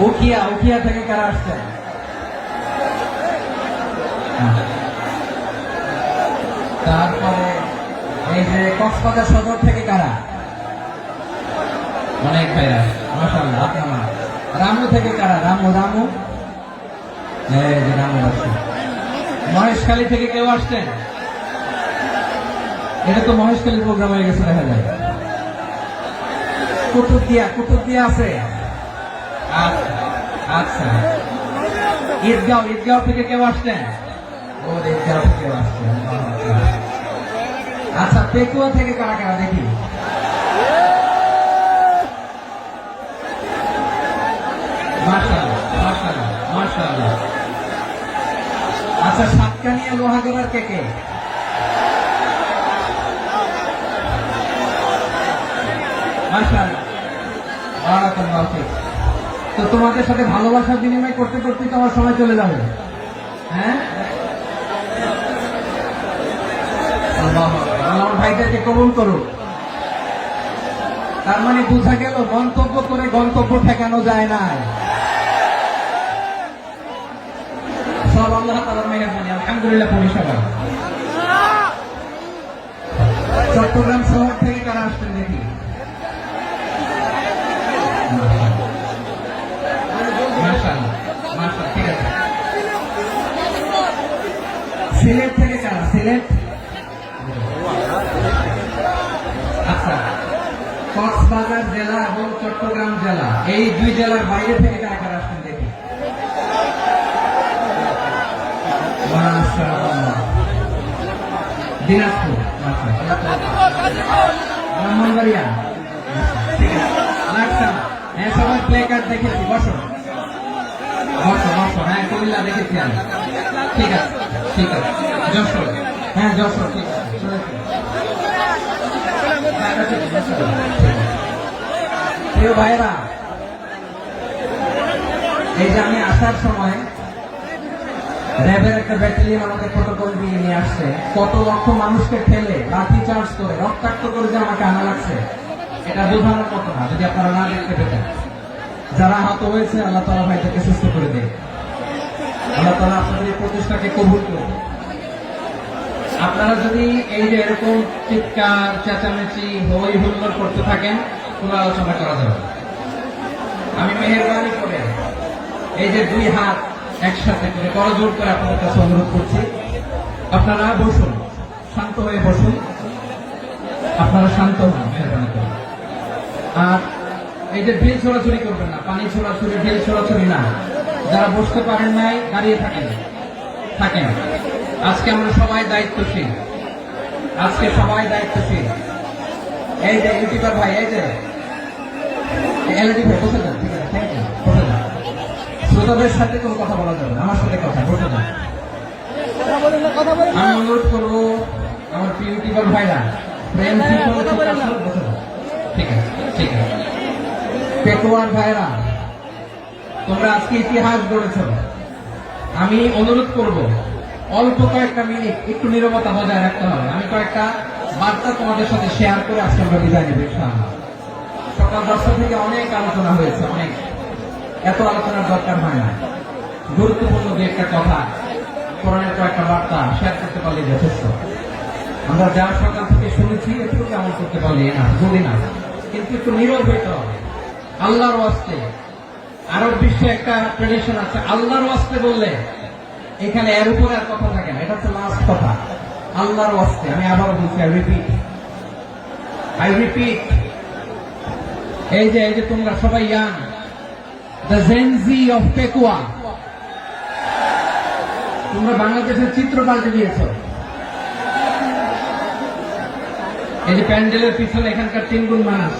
উখিয়া উখিয়া থেকে কারা আসছেন হ্যাঁ। তারপরে এই যে কক্সবাজার সদর থেকে কারা? অনেক ভাইরা মাসাল্লাহ রামু থেকে কারা? রামু রামু? রামু আসছে। মহেশখালী থেকে কেউ আসছেন এটা তো মহেশখালী প্রোগ্রাম হয়ে গেছে, দেখা যায়। কুতুবদিয়া কুতুবদিয়া আছে? আচ্ছা আচ্ছা। ঈদগাঁও ঈদগাঁও থেকে কেউ আসছেন ও, ঈদগাঁও থেকে আসছেন আচ্ছা। পেকুয়া থেকে কারা কারা? দেখি। মাশাআল্লাহ মাশাআল্লাহ মাশাআল্লাহ। আচ্ছা সাতকানিয়া লোহাগড়ার কে কে? মাশাআল্লাহ। বারাকাল্লাহু। তো তোমাদের সাথে ভালোবাসার বিনিময় করতে করতে তো আমার সময় চলে যাবে। হ্যাঁ? ভাইটাকে কবুল করুক তার মানে বোঝা গেল মন্তব্য করে গন্তব্য ঠেকানো যায় না। সব আল্লাহ তালার মেহরবানি আলহামদুলিল্লাহ পরিষেবা চট্টগ্রাম শহর থেকে কারা আসছেন দেখি সিলেট থেকে কারা? সিলেট? আচ্ছা। কক্সবাজার জেলা এবং চট্টগ্রাম জেলা। এই দুই জেলার বাইরে থেকে কারা আসছেন দেখি। দিনাজপুর। ব্রাহ্মণবাড়িয়া। ঠিক হ্যাঁ সবাই প্লে কার্ড দেখেছি বসো। হ্যাঁ হ্যাঁ এই যে আমি আসার সময় র্যাবের একটা ব্যাটালিয়ন আমাকে প্রোটোকল দিয়ে নিয়ে আসছে। কত লক্ষ মানুষকে ঠেলে লাঠি চার্জ করে, রক্তাক্ত করে যে আমাকে আনা লাগছে, এটা বোঝানোর মতো না, যদি আপনারা না দেখতে পেতেন। যারা আহত হয়েছে, আল্লাহ তালা ভাইদেরকে সুস্থ করে দেয়। আল্লাহ তালা আপনাদের এই প্রচেষ্টাকে কবুল করবে আপনারা যদি এই যে এরকম চিৎকার, চেঁচামেচি, হই হুল্লোড় করতে থাকেন, কোনো আলোচনা করা যাবে আমি মেহরবানি করে এই যে দুই হাত একসাথে করে করজোর করে আপনাদের কাছে অনুরোধ করছি। আপনারা বসুন, শান্ত হয়ে বসুন। আপনারা শান্ত হন, মেহরবানি করে আর এই যে ঢিল ছোড়াছুরি করবেন না পানি ছোড়াছুরি ঢিল ছোড়াছুরি না। যারা বসতে পারেন নাই দাঁড়িয়ে থাকেন। থাকেন। আজকে আমরা সবাই দায়িত্বশীল। আজকে সবাই দায়িত্বশীল। এই যে ইউটিউবার ভাই এই যে। এলইডি ভাই বসে যান ঠিক আছে থ্যাংক ইউ বসে যান। শ্রোতাদের সাথে কোনো কথা বলা যাবে না আমার সাথে কথা বসে যান। আমি অনুরোধ করব আমার প্রিয় ইউটিউবার ভাইরা প্রেম ঠিক আছে ঠিক আছে। পেটোয়ার ভাইরা তোমরা আজকে ইতিহাস গড়েছ। আমি অনুরোধ করব, অল্প কয়েকটা মিনিট একটু নীরবতা বজায় রাখতে হবে। আমি কয়েকটা বার্তা তোমাদের সাথে শেয়ার করে আজকে আমরা বিদায় নেব সকাল দশটা থেকে অনেক আলোচনা হয়েছে, অনেক। এত আলোচনার দরকার হয় না। গুরুত্বপূর্ণ যে একটা কথা, কোরআনের কয়েকটা বার্তা শেয়ার করতে পারলে যথেষ্ট। আমরা যা সকাল থেকে শুনেছি একটু কেমন করতে পারলে না যদি না। কিন্তু একটু নীরব হইতে হবে। আল্লাহর ওয়াস্তে। আরব বিশ্বে একটা ট্রেডিশন আছে, আল্লাহর ওয়াস্তে বললে এখানে এর উপরে আর কথা থাকে না, এটা হচ্ছে লাস্ট কথা। আল্লাহর ওয়াস্তে, আমি আবার বলছি আই রিপিট আই রিপিট এই যে এই যে তোমরা সবাই young the Gen Z of Pekua তোমরা বাংলাদেশের চিত্র পাল্টে দিয়েছ। এই যে প্যান্ডেলের পিছনে এখানকার তিনগুণ মানুষ।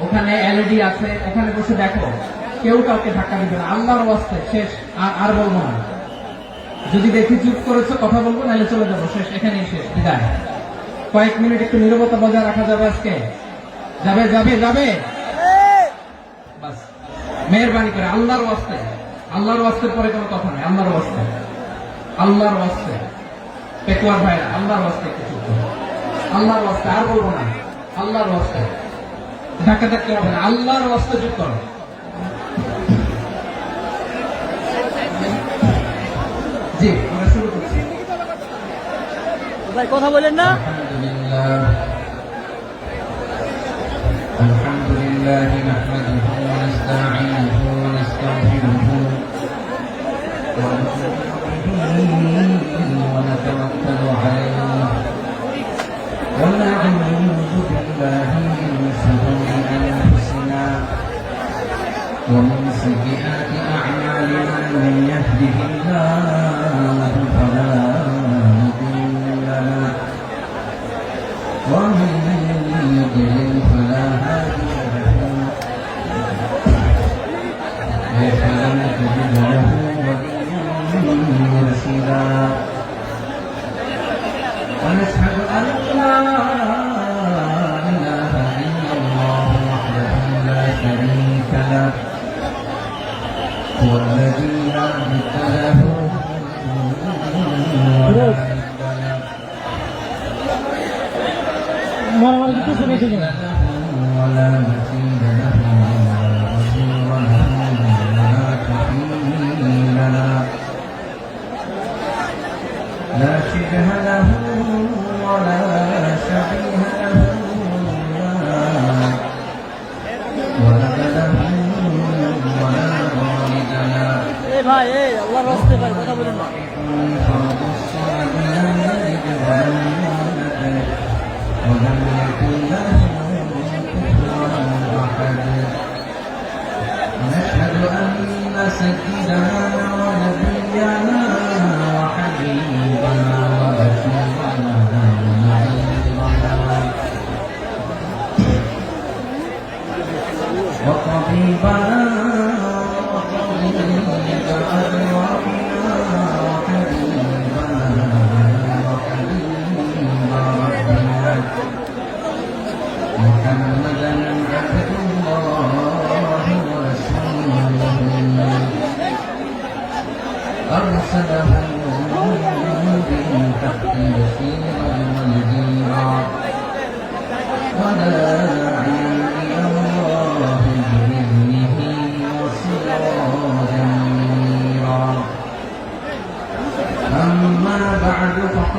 ওখানে এলইডি আছে, ওখানে বসে দেখো। কেউ কাউকে ধাক্কা দিবে না। আল্লাহর ওয়াস্তে শেষ, আর আর বলব না। যদি দেখি চুপ করেছ, কথা বলব, নাহলে চলে যাব। শেষ, এখানেই শেষ। বিদায়। কয়েক মিনিট একটু নীরবতা বজায় রাখা যাবে আজকে। যাবে যাবে যাবে। মেহরবানি করে। আল্লাহর ওয়াস্তে। আল্লাহর ওয়াস্তের পরে কোনো কথা নেই। আল্লাহর ওয়াস্তে। আল্লাহর ওয়াস্তে। পেকুয়ার ভাইরা, আল্লাহর ওয়াস্তে একটু চুপ। আল্লাহর ওয়াস্তে, আর বলব না। আল্লাহর ওয়াস্তে। ধাক্কা ধাক্কি হবে না আল্লাহর অস্তে যোগ করো জি আমরা শুরু করছি কথা বলেন না الحمد لله نحمده ونستعينه ونستغفره ونتوكل عليه والذي أنت له ولا مثيل له لا شبه له ولا شبيه له এ আল্লাহর রাস্তে ভাই কথা বলেন না فرض الصمد لم يلد ولم يولد ولم يكن له كفوا احد نشهد ان سيدنا ونبينا وحبيبنا ورسولنا ونبينا وطبيبنا أرسله بالحق بشيرا ونذيرا وداعيا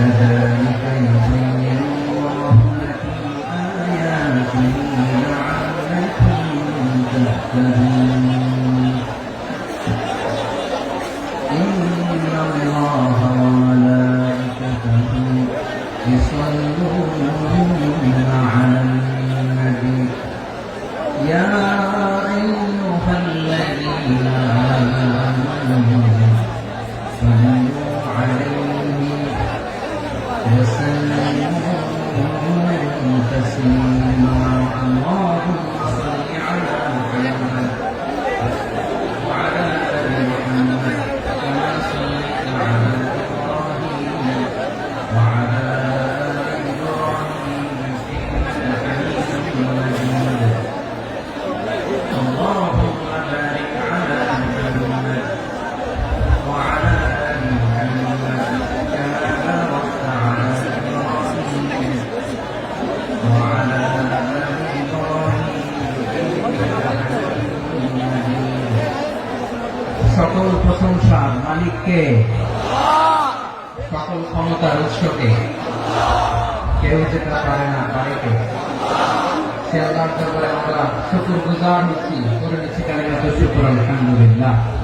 Uh-huh. Amen. সকল প্রশংসার মালিককে। সকল ক্ষমতার উৎসকে। কেউ যেতে পারে না বাড়িতে। সে আল্লাহর দরবারে আমরা শুকুর গুজার হচ্ছি, করে নিচ্ছি কালিমাতুর শুকুর আলহামদুলিল্লাহ।